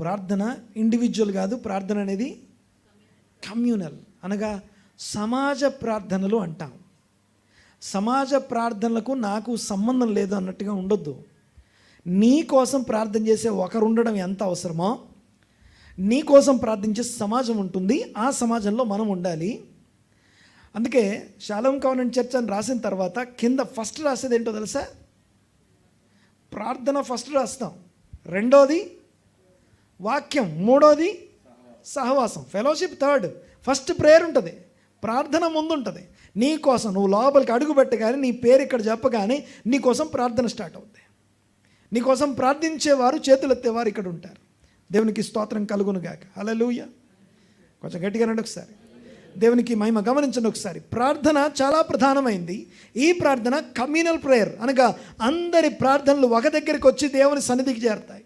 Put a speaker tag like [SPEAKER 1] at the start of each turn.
[SPEAKER 1] ప్రార్థన ఇండివిజువల్ కాదు ప్రార్థన అనేది కమ్యూనల్ అనగా సమాజ ప్రార్థనలు అంటాం. సమాజ ప్రార్థనలకు నాకు సంబంధం లేదు అన్నట్టుగా ఉండొద్దు. నీ కోసం ప్రార్థన చేసే ఒకరు ఉండడం ఎంత అవసరమో నీ కోసం ప్రార్థించే సమాజం ఉంటుంది ఆ సమాజంలో మనం ఉండాలి. అందుకే శాలం కవనం చర్చ్ అని రాసిన తర్వాత కింద ఫస్ట్ రాసేది ఏంటో తెలుసా? ప్రార్థన ఫస్ట్ రాస్తాం. రెండోది వాక్యం మూడోది సహవాసం. ఫెలోషిప్ థర్డ్ ఫస్ట్ ప్రేయర్ ఉంటుంది. ప్రార్థన ముందు ఉంటుంది నీ కోసం నువ్వు లోపలికి అడుగు పెట్టగానే నీ పేరు ఇక్కడ చెప్పగానే నీ కోసం ప్రార్థన స్టార్ట్ అవుతుంది నీ కోసం ప్రార్థించేవారు చేతులెత్తేవారు ఇక్కడ ఉంటారు. దేవునికి స్తోత్రం కలుగును గాక. లూయ కొంచెం గట్టిగా రండి ఒకసారి. దేవునికి మహిమ గమనించండి ఒకసారి. ప్రార్థన చాలా ప్రధానమైంది. ఈ ప్రార్థన కమ్యూనల్ ప్రేయర్ అనగా అందరి ప్రార్థనలు ఒక దగ్గరికి వచ్చి దేవుని సన్నిధికి చేరతాయి.